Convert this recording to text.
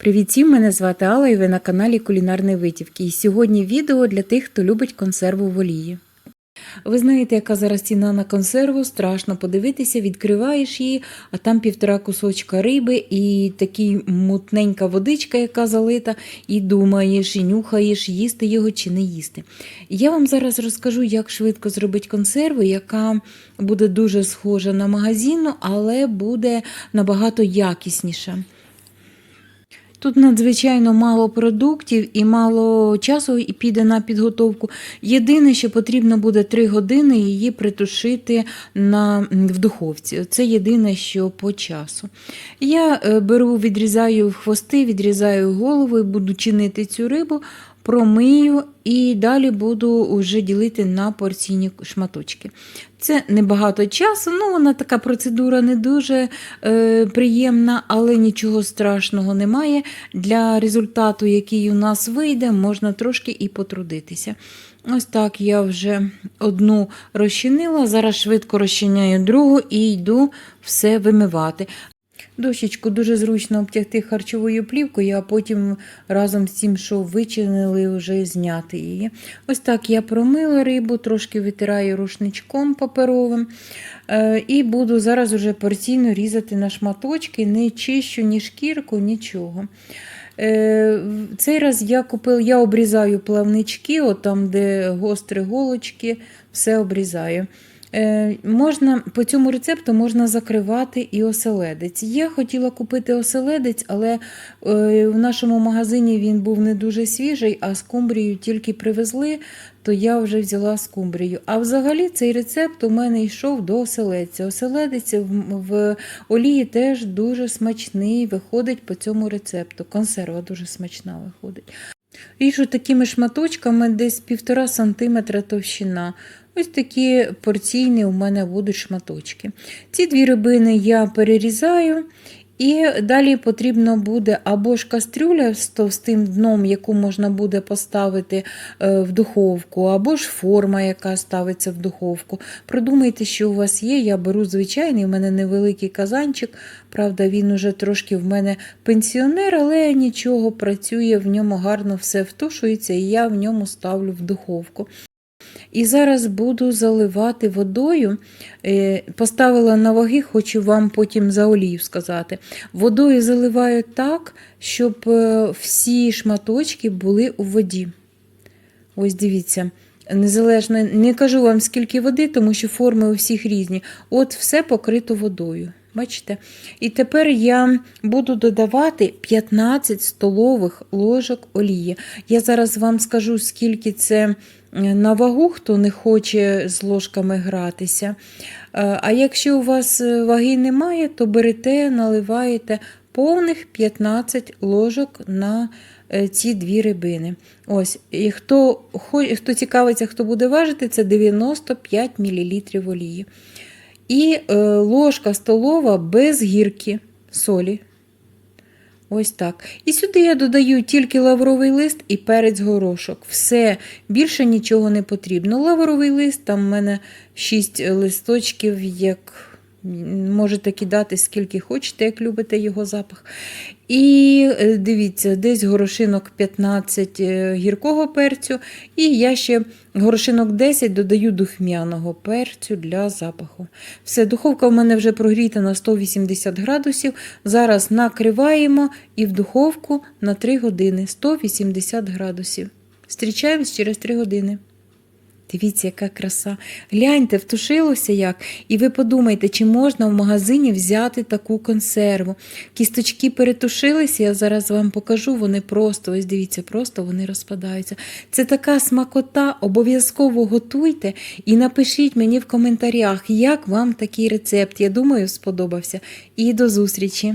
Привіт всім, мене звати Алла і ви на каналі Кулінарної Витівки. І сьогодні відео для тих, хто любить консерву в олії. Ви знаєте, яка зараз ціна на консерву, страшно подивитися, відкриваєш її, а там півтора кусочка риби і такий мутненька водичка, яка залита, і думаєш, і нюхаєш, їсти його чи не їсти. Я вам зараз розкажу, як швидко зробити консерву, яка буде дуже схожа на магазинну, але буде набагато якісніша. Тут надзвичайно мало продуктів і мало часу і піде на підготовку. Єдине, що потрібно буде 3 години її притушити на, в духовці. Це єдине, що по часу. Я е, беру, відрізаю хвости, відрізаю голову і буду чинити цю рибу, промию і далі буду вже ділити на порційні шматочки. Це небагато часу, ну вона така процедура не дуже е, приємна, але нічого страшного немає. Для результату, який у нас вийде, можна трошки і потрудитися. Ось так я вже одну розчинила, зараз швидко розчиняю другу і йду все вимивати. Дощечку дуже зручно обтягти харчовою плівкою, а потім разом з тим, що вичинили, вже зняти її. Ось так я промила рибу, трошки витираю рушничком паперовим. Е, І буду зараз уже порційно різати на шматочки, не чищу ні шкірку, нічого. Е, Цей раз я купила, я обрізаю плавнички, от там, де гострі голочки, все обрізаю. Е, можна, По цьому рецепту можна закривати і оселедець. Я хотіла купити оселедець, але е, в нашому магазині він був не дуже свіжий, а скумбрію тільки привезли, то я вже взяла скумбрію. А взагалі цей рецепт у мене йшов до оселедця. Оселедець в, в олії теж дуже смачний, виходить по цьому рецепту. Консерва дуже смачна виходить. Ріжу такими шматочками десь півтора сантиметра товщина. Ось такі порційні у мене будуть шматочки. Ці дві рибини я перерізаю. І далі потрібно буде або ж кастрюля з товстим дном, яку можна буде поставити е, в духовку, або ж форма, яка ставиться в духовку. Продумайте, що у вас є. Я беру звичайний, у мене невеликий казанчик. Правда, він уже трошки в мене пенсіонер, але нічого працює, в ньому гарно все втушується, і я в ньому ставлю в духовку. І зараз буду заливати водою. Е, Поставила на ваги, хочу вам потім за олію сказати. Водою заливаю так, щоб е, всі шматочки були у воді. Ось дивіться. Незалежно, не кажу вам, скільки води, тому що форми у всіх різні. От все покрито водою. Бачите? І тепер я буду додавати 15 столових ложок олії. Я зараз вам скажу, скільки це на вагу, хто не хоче з ложками гратися. А якщо у вас ваги немає, то берете, наливаєте повних 15 ложок на ці дві рибини. Ось, і Хто хто цікавиться, хто буде важити, це 95 мл олії. І е, ложка столова без гірки солі. Ось так. І сюди я додаю тільки лавровий лист і перець горошок. Все, більше нічого не потрібно. Лавровий лист, там в мене 6 листочків, як можете кидати скільки хочете, як любите його запах. І дивіться, десь горошинок 15 гіркого перцю, і я ще горошинок 10 додаю духмяного перцю для запаху. Все, духовка в мене вже прогріта на 180 градусів. Зараз накриваємо і в духовку на 3 години 180 градусів. Зустрічаємось через 3 години. Дивіться, яка краса. Гляньте, втушилося як. І ви подумайте, чи можна в магазині взяти таку консерву. Кісточки перетушилися, я зараз вам покажу, вони просто, ось дивіться, просто вони розпадаються. Це така смакота, обов'язково готуйте і напишіть мені в коментарях, як вам такий рецепт. Я думаю, сподобався. І до зустрічі!